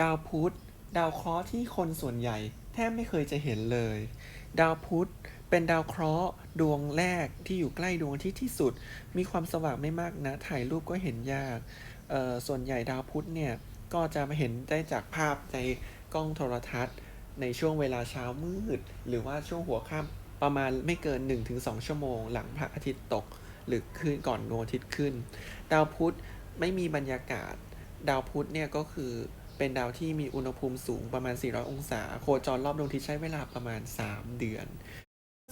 ดาวพุธดาวเคราะห์ที่คนส่วนใหญ่แทบไม่เคยจะเห็นเลย ดาวพุธเป็นดาวเคราะห์ดวงแรกที่อยู่ใกล้ดวงอาทิตย์ที่สุด มีความสว่างไม่มากนะ ถ่ายรูปก็เห็นยากส่วนใหญ่ดาวพุธเนี่ย ก็จะมาเห็นได้จากภาพในกล้องโทรทัศน์ ในช่วงเวลาเช้ามืด หรือว่าช่วงหัวค่ำประมาณไม่เกิน 1-2 ชั่วโมง หลังพระอาทิตย์ตก หรือขึ้นก่อนดวงอาทิตย์ขึ้น ดาวพุธไม่มีบรรยากาศ ดาวพุธเนี่ยก็คือ เป็นดาวที่มีอุณหภูมิสูงประมาณ 400 องศา โคจรรอบดวงอาทิตย์ใช้เวลาประมาณ 3 เดือน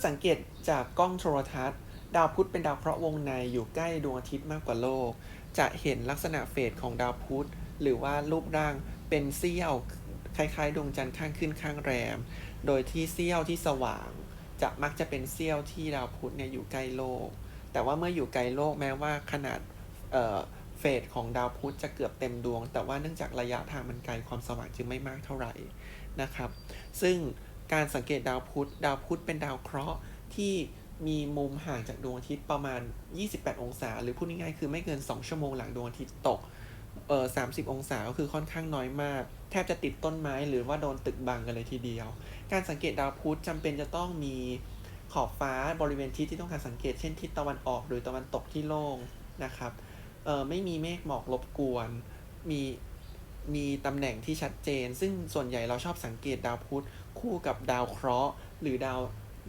สังเกตจากกล้องโทรทัศน์ ดาวพุธเป็นดาวเคราะห์วงในอยู่ใกล้ดวงอาทิตย์มากกว่าโลก จะเห็นลักษณะเฟสของดาวพุธ หรือว่ารูปร่างเป็นเสี้ยวคล้ายๆ ดวงจันทร์ข้างขึ้นข้างแรม โดยที่เสี้ยวที่สว่าง จะมักจะเป็นเสี้ยวที่ดาวพุธเนี่ยอยู่ใกล้โลก แต่ว่าเมื่ออยู่ไกลโลกแม้ว่าขนาดเอ่อ เฟสของดาวพุธจะเกือบเต็มดวง แต่ว่าเนื่องจากระยะทางมันไกลความสว่างจึงไม่มากเท่าไหร่นะครับ ซึ่งการสังเกตดาวพุธดาวพุธเป็นดาวเคราะห์ที่มีมุมห่างจากดวงอาทิตย์ประมาณ 28 องศา หรือพูดง่ายๆคือไม่เกิน 2 ชั่วโมงหลังดวงอาทิตย์ตก เออ30 องศาก็คือค่อนข้างน้อยมาก แทบจะติดต้นไม้หรือว่าโดนตึกบังกันเลยทีเดียว การสังเกตดาวพุธจำเป็นจะต้องมีขอบฟ้าบริเวณทิศที่ต้องการสังเกต เช่นทิศตะวันออกหรือตะวันตกที่โล่งนะครับ เออไม่มีเมฆหมอกรบกวน มีมีตำแหน่งที่ชัดเจน ซึ่งส่วนใหญ่เราชอบสังเกตดาวพุธคู่กับดาวเคราะห์ หรือดาว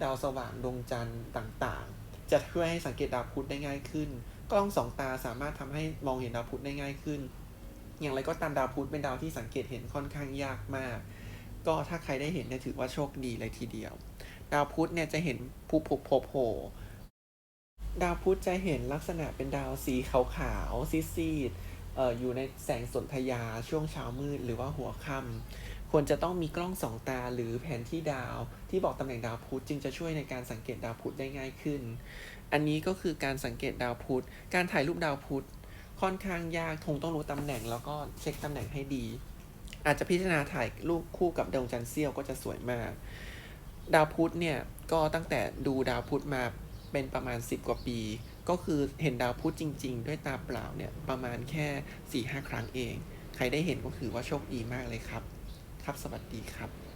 ดาวสว่างดวงจันทร์ต่างๆ จะช่วยให้สังเกตดาวพุธได้ง่ายขึ้น กล้องสองตาสามารถทำให้มองเห็นดาวพุธได้ง่ายขึ้น อย่างไรก็ตามดาวพุธเป็นดาวที่สังเกตเห็นค่อนข้างยากมาก ก็ถ้าใครได้เห็นเนี่ยถือว่าโชคดีเลยทีเดียว ดาวพุธเนี่ยจะเห็นผู้พบพบโผล่ ดาวพุธจะเห็นลักษณะเป็นดาวสีขาวๆซีดๆเอ่ออยู่ในแสงสนธยาช่วงเช้ามืดหรือว่าหัวค่ำควรจะต้องมีกล้องสองตาหรือแผนที่ดาวที่บอกตำแหน่งดาวพุธจึงจะช่วยในการสังเกตดาวพุธได้ง่ายขึ้น อันนี้ก็คือการสังเกตดาวพุธการถ่ายรูปดาวพุธค่อนข้างยากคงต้องรู้ตำแหน่งแล้วก็เช็คตำแหน่งให้ดี อาจจะพิจารณาถ่ายรูปคู่กับดวงจันทร์เสี้ยวก็จะสวยมาก ดาวพุธเนี่ยก็ตั้งแต่ดูดาวพุธมา เป็นประมาณ 10 กว่าปี ก็คือเห็นดาวพุธจริง ๆ ด้วยตาเปล่าเนี่ยประมาณแค่4-5ครั้งเอง ใครได้เห็นก็ถือว่าโชคดีมากเลยครับ ครับสวัสดีครับ